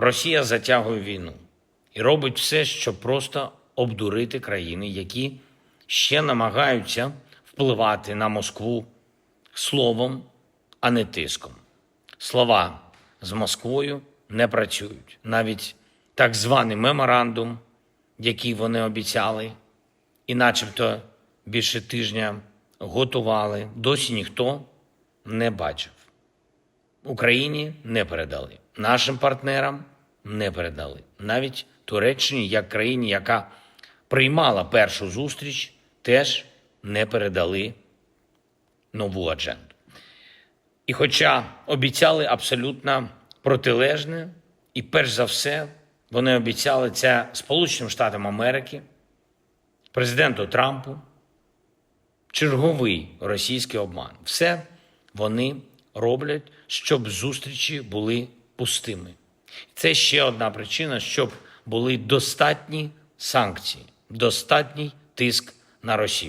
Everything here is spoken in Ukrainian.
Росія затягує війну і робить все, щоб просто обдурити країни, які ще намагаються впливати на Москву словом, а не тиском. Слова з Москвою не працюють. Навіть так званий меморандум, який вони обіцяли, і начебто більше тижня готували, досі ніхто не бачив. Україні не передали, нашим партнерам не передали. Навіть Туреччині, як країні, яка приймала першу зустріч, теж не передали нову адженду. І хоча обіцяли абсолютно протилежне, і перш за все, вони обіцяли це Сполученим Штатам Америки, президенту Трампу, черговий російський обман. Все вони роблять, щоб зустрічі були пустими. Це ще одна причина, щоб були достатні санкції, достатній тиск на Росію.